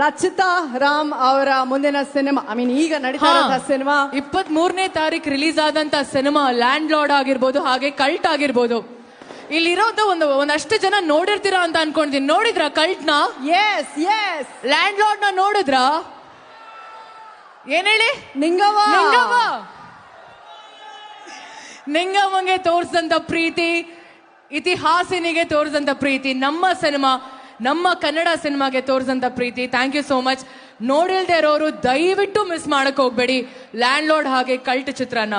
ರಚಿತಾ ರಾಮ್ ಅವರ ಮುಂದಿನ cinema I mean ಈಗ ನಡೀತಾ ಇರೋ ಸಿನಿಮಾ. ಇಪ್ಪತ್ ಮೂರನೇ ತಾರೀಕು ರಿಲೀಸ್ ಆದಂತ ಸಿನಿಮಾ ಲ್ಯಾಂಡ್ ಲಾರ್ಡ್ ಆಗಿರ್ಬೋದು ಹಾಗೆ ಕಲ್ಟ್ ಆಗಿರ್ಬೋದು. ಇಲ್ಲಿರೋದು ಒಂದು ಒಂದಷ್ಟು ಜನ ನೋಡಿರ್ತೀರಾ ಅಂತ ಅನ್ಕೊಂಡಿದ್ದೀನಿ. ನೋಡಿದ್ರ ಕಲ್ಟ್ನ ಎಸ್ ಎಸ್ ಲ್ಯಾಂಡ್ ಲಾರ್ಡ್ನ ನೋಡಿದ್ರ? ಏನ್ ಹೇಳಿ? ನಿಂಗವ್ವ. ನಿಂಗವ್ವ. ನಿಂಗವ್ವಂಗೆ ತೋರಿಸಿದಂತ ಪ್ರೀತಿ ಇತಿಹಾಸಿನಿಗೆ ತೋರಿಸಿದಂತ ಪ್ರೀತಿ ನಮ್ಮ ಸಿನಿಮಾ. ನಮ್ಮ ಕನ್ನಡ ಸಿನಿಮಾಗೆ ತೋರಿಸಂತ ಪ್ರೀತಿ. ಥ್ಯಾಂಕ್ ಯು ಸೋ ಮಚ್ ನೋಡಿಲ್ದೇ ಇರೋರು ದಯವಿಟ್ಟು ಮಿಸ್ ಮಾಡಕ್ ಹೋಗ್ಬೇಡಿ. ಲ್ಯಾಂಡ್ ಲೋಡ್ ಹಾಗೆ ಕಲ್ಟ್ ಚಿತ್ರನ.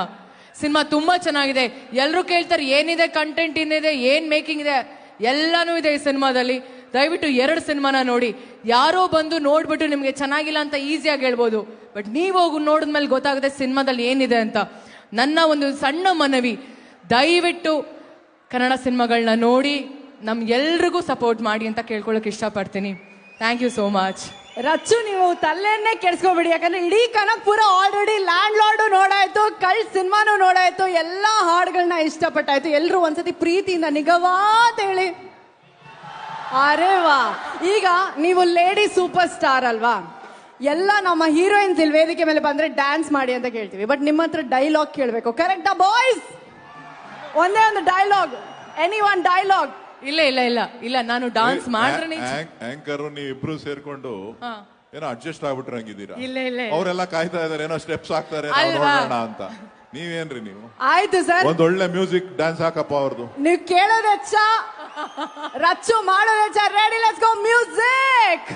ಸಿನಿಮಾ ತುಂಬಾ ಚೆನ್ನಾಗಿದೆ. ಎಲ್ಲರೂ ಕೇಳ್ತಾರೆ, ಏನಿದೆ ಕಂಟೆಂಟ್ ಏನಿದೆ ಏನ್ ಮೇಕಿಂಗ್ ಇದೆ? ಎಲ್ಲಾನು ಇದೆ ಈ ಸಿನಿಮಾದಲ್ಲಿ. ದಯವಿಟ್ಟು ಎರಡು ಸಿನಿಮಾನ ನೋಡಿ. ಯಾರೋ ಬಂದು ನೋಡ್ಬಿಟ್ಟು ನಿಮಗೆ ಚೆನ್ನಾಗಿಲ್ಲ ಅಂತ ಈಸಿಯಾಗಿ ಹೇಳ್ಬೋದು. ಬಟ್ ನೀವು ಹೋಗಿ ನೋಡಿದ್ಮೇಲೆ ಗೊತ್ತಾಗುತ್ತೆ ಸಿನಿಮಾದಲ್ಲಿ ಏನಿದೆ ಅಂತ. ನನ್ನ ಒಂದು ಸಣ್ಣ ಮನವಿ. ದಯವಿಟ್ಟು ಕನ್ನಡ ಸಿನಿಮಾಗಳನ್ನ ನೋಡಿ. ನಮ್ಗೆಲ್ರಿಗೂ ಸಪೋರ್ಟ್ ಮಾಡಿ ಅಂತ ಕೇಳ್ಕೊಳಕ್ ಇಷ್ಟಪಡ್ತೀನಿ. Thank you so much Rachchu, ನೀವು ತಲೆಯನ್ನೇ ಕೆಡ್ಸ್ಕೊಬಿಡಿ. ಯಾಕಂದ್ರೆ ಇಡೀ ಕನಕ್ಪುರ ಆಲ್ರೆಡಿ ಲ್ಯಾಂಡ್ ಲಾರ್ಡ್ ನೋಡಾಯ್ತು ಕಳ್ ಸಿನಿಮಾನು ನೋಡಾಯ್ತು, ಎಲ್ಲಾ ಹಾಡುಗಳನ್ನ ಇಷ್ಟಪಟ್ಟಾಯ್ತು. ಎಲ್ರು ಒಂದ್ಸತಿ ಪ್ರೀತಿಯಿಂದ ಅಂತ ಹೇಳಿ. ಅರೆ ವಾ. ಈಗ ನೀವು ಲೇಡಿ ಸೂಪರ್ ಸ್ಟಾರ್ ಅಲ್ವಾ? ಎಲ್ಲ ನಮ್ಮ ಹೀರೋಯಿನ್ಸ್ ಇಲ್ಲಿ ವೇದಿಕೆ ಮೇಲೆ ಬಂದ್ರೆ ಡ್ಯಾನ್ಸ್ ಮಾಡಿ ಅಂತ ಕೇಳ್ತೀವಿ. ಬಟ್ ನಿಮ್ಮ ಹತ್ರ ಡೈಲಾಗ್ ಕೇಳಬೇಕು. ಕರೆಕ್ಟಾ ಬಾಯ್ಸ್ ಒಂದೇ ಒಂದು ಡೈಲಾಗ್ ಎನಿ ಒನ್ ಡೈಲಾಗ್ ಇಲ್ಲ ಇಲ್ಲ ಇಲ್ಲ. ಇಲ್ಲ ನಾನು ಡಾನ್ಸ್ ಮಾಡ್ರೆ ಆಂಕರ್ ನೀವು ಇಬ್ರು ಸೇರ್ಕೊಂಡು ಏನೋ ಅಡ್ಜಸ್ಟ್ ಆಗ್ಬಿಟ್ರೆ ಹಂಗಿದ್ದೀರಾ? ಇಲ್ಲ ಇಲ್ಲ ಅವರೆಲ್ಲ ಕಾಯ್ತಾ ಇದಾರೆ ಏನೋ ಸ್ಟೆಪ್ಸ್ ಹಾಕ್ತಾರೆ ನಾವು ಅಲ್ವಾ? ನೋಡೋಣ ಅಂತ. ನೀವೇನ್ರಿ ನೀವು? ಆಯ್ತು ಸರ್. ಒಂದ್ ಒಳ್ಳೆ ಮ್ಯೂಸಿಕ್ ಡ್ಯಾನ್ಸ್ ಹಾಕಪ್ಪ ಅವ್ರದ್ದು ನೀವು ಕೇಳೋದೆ ರಚ್ಚು ಮಾಡೋದು ರೆಡಿ ಲೆಟ್ಸ್ ಗೋ ಮ್ಯೂಸಿಕ್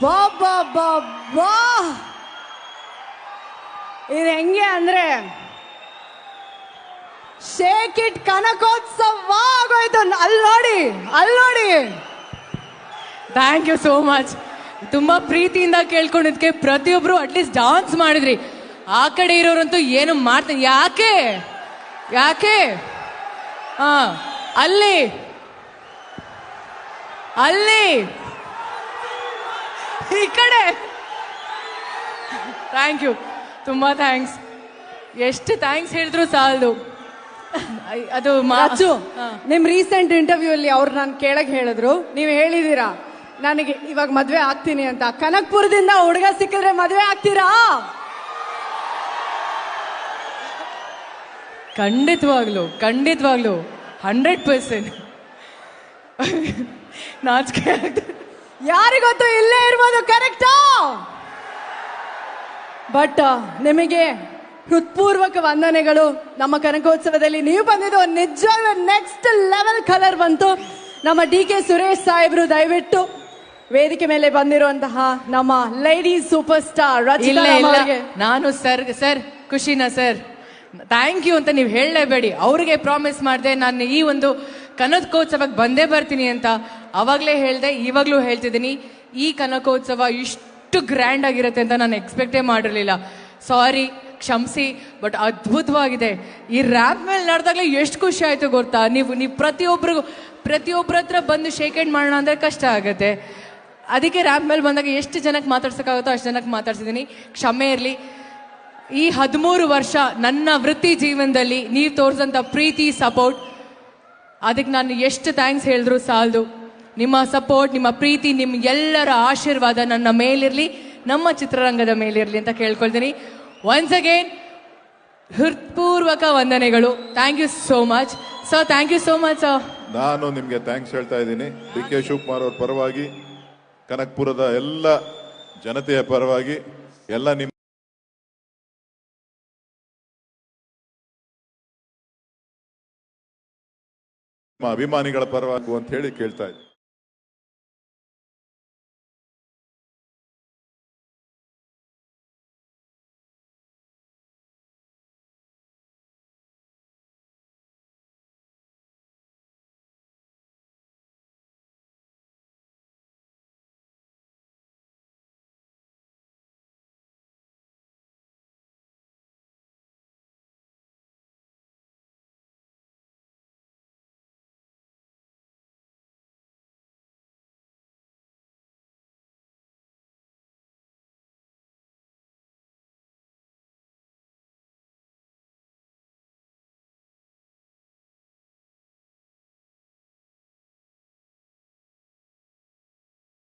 ಅಬ್ಬಬ್ಬಬ್ಬಬ್ಬಾ. ಇದು ಹೆಂಗೆ ಅಂದ್ರೆ ಶೇಕ್ ಇಟ್ ಕನಕೋತ್ಸವ ಆಗೋಯ್ತು ಅಲ್ಲಿ ನೋಡಿ ಅಲ್ಲಿ ನೋಡಿ. ಥ್ಯಾಂಕ್ ಯು ಸೋ ಮಚ್ ತುಂಬಾ ಪ್ರೀತಿಯಿಂದ ಕೇಳ್ಕೊಂಡಿದ್ಕೆ ಪ್ರತಿಯೊಬ್ರು ಅಟ್ಲೀಸ್ಟ್ ಡಾನ್ಸ್ ಮಾಡಿದ್ರಿ. ಆ ಕಡೆ ಇರೋರಂತೂ ಏನು ಮಾಡ್ತೀನಿ ಯಾಕೆ? ಯಾಕೆ? ಹಾ, ಅಲ್ಲಿ. ಅಲ್ಲಿ. ಈ ಕಡೆ. ಥ್ಯಾಂಕ್ ಯು ತುಂಬ ಥ್ಯಾಂಕ್ಸ್ ಎಷ್ಟು ಥ್ಯಾಂಕ್ಸ್ ಹೇಳಿದ್ರು ಸಾಲದು. ಅದು ಮಾಚು ನಿಮ್ ರೀಸೆಂಟ್ ಇಂಟರ್ವ್ಯೂ ಅಲ್ಲಿ ಅವ್ರು ನಾನು ಕೇಳಕ್ ಹೇಳಿದ್ರು. ನೀವು ಹೇಳಿದೀರಾ? ನನಗೆ ಇವಾಗ ಮದ್ವೆ ಆಗ್ತೀನಿ ಅಂತ. ಕನಕ್ಪುರದಿಂದ ಹುಡುಗ ಸಿಕ್ಕಿದ್ರೆ ಮದ್ವೆ ಆಗ್ತೀರಾ? ಖಂಡಿತವಾಗ್ಲು ಖಂಡಿತವಾಗ್ಲು. ಹಂಡ್ರೆಡ್ ಪರ್ಸೆಂಟ್ ನಾಚಿಕೆ ಆಗ್ತದೆ. ಯಾರಿಗೊತ್ತು ಇಲ್ಲೇ ಇರ್ಬೋದು ಕರೆಕ್ಟಾ ಬಟ್ ನಿಮಗೆ ಹೃತ್ಪೂರ್ವಕ ವಂದನೆಗಳು. ನಮ್ಮ ಕನಕೋತ್ಸವದಲ್ಲಿ ನೀವು ಬಂದಿದ್ದು ನಿಜವಾಗ್ಲೂ ನೆಕ್ಸ್ಟ್ ಲೆವೆಲ್ ಕಲರ್ ಬಂತು. ನಮ್ಮ ಡಿ ಕೆ ಸುರೇಶ್ ಸಾಹೇಬ್ರು ದಯವಿಟ್ಟು ವೇದಿಕೆ ಮೇಲೆ ಬಂದಿರುವಂತಹ ನಮ್ಮ ಲೇಡಿ ಸೂಪರ್ ಸ್ಟಾರ್ ನಾನು ಸರ್ ಸರ್ ಖುಷಿನಾ ಸರ್. ಥ್ಯಾಂಕ್ ಯು ಅಂತ ನೀವು ಹೇಳಲೇಬೇಡಿ. ಅವ್ರಿಗೆ ಪ್ರಾಮಿಸ್ ಮಾಡಿದೆ ನಾನು ಈ ಒಂದು ಕನಕೋತ್ಸವಕ್ಕೆ ಬಂದೇ ಬರ್ತೀನಿ ಅಂತ ಅವಾಗಲೇ ಹೇಳ್ದೆ, ಇವಾಗಲೂ ಹೇಳ್ತಿದ್ದೀನಿ, ಈ ಕನಕೋತ್ಸವ ಇಷ್ಟು ಗ್ರ್ಯಾಂಡ್ ಆಗಿರುತ್ತೆ ಅಂತ ನಾನು ಎಕ್ಸ್ಪೆಕ್ಟೇ ಮಾಡಿರಲಿಲ್ಲ. ಸಾರಿ ಕ್ಷಮಿಸಿ ಬಟ್ ಅದ್ಭುತವಾಗಿದೆ. ಈ ರ್ಯಾಪ್ ಮೇಲೆ ನಡೆದಾಗಲೇ ಎಷ್ಟು ಖುಷಿ ಆಯಿತು ಗೊತ್ತಾ? ನೀವು ನೀವು ಪ್ರತಿಯೊಬ್ಬರಿಗೂ ಪ್ರತಿಯೊಬ್ಬರ ಹತ್ರ ಬಂದು ಶೇಕ್ ಹ್ಯಾಂಡ್ ಮಾಡೋಣ ಅಂದರೆ ಕಷ್ಟ ಆಗುತ್ತೆ. ಅದಕ್ಕೆ ರ್ಯಾಪ್ ಮೇಲೆ ಬಂದಾಗ ಎಷ್ಟು ಜನಕ್ಕೆ ಮಾತಾಡ್ಸೋಕ್ಕಾಗುತ್ತೋ ಅಷ್ಟು ಜನಕ್ಕೆ ಮಾತಾಡ್ಸಿದ್ದೀನಿ. ಕ್ಷಮೆ ಇರಲಿ. ಈ ಹದಿಮೂರು ವರ್ಷ ನನ್ನ ವೃತ್ತಿ ಜೀವನದಲ್ಲಿ ನೀವು ತೋರಿಸಂತ ಪ್ರೀತಿ ಸಪೋರ್ಟ್ ಅದಕ್ಕೆ ನಾನು ಎಷ್ಟು ಥ್ಯಾಂಕ್ಸ್ ಹೇಳಿದ್ರು ಸಾಲದು. ನಿಮ್ಮ ಸಪೋರ್ಟ್ ನಿಮ್ಮ ಪ್ರೀತಿ ನಿಮ್ಮ ಎಲ್ಲರ ಆಶೀರ್ವಾದ ನನ್ನ ಮೇಲಿರಲಿ, ನಮ್ಮ ಚಿತ್ರರಂಗದ ಮೇಲಿರಲಿ ಅಂತ ಕೇಳ್ಕೊಳ್ತೀನಿ. ಒನ್ಸ್ ಅಗೇನ್ ಹೃತ್ಪೂರ್ವಕ ವಂದನೆಗಳು. Thank you so much sir thank you so much sir ನಾನು ನಿಮಗೆ ಥ್ಯಾಂಕ್ಸ್ ಹೇಳ್ತಾ ಇದ್ದೀನಿ. ಡಿ ಕೆ ಶಿವಕುಮಾರ್ ಅವ್ರ ಪರವಾಗಿ, ಕನಕ್ಪುರದ ಎಲ್ಲ ಜನತೆಯ ಪರವಾಗಿ, ಎಲ್ಲ ನಿಮ್ಮ ಅಭಿಮಾನಿಗಳ ಪರವಾಗಿ ಅಂತ ಹೇಳಿ ಕೇಳ್ತಾ ಇದ್ದೀನಿ.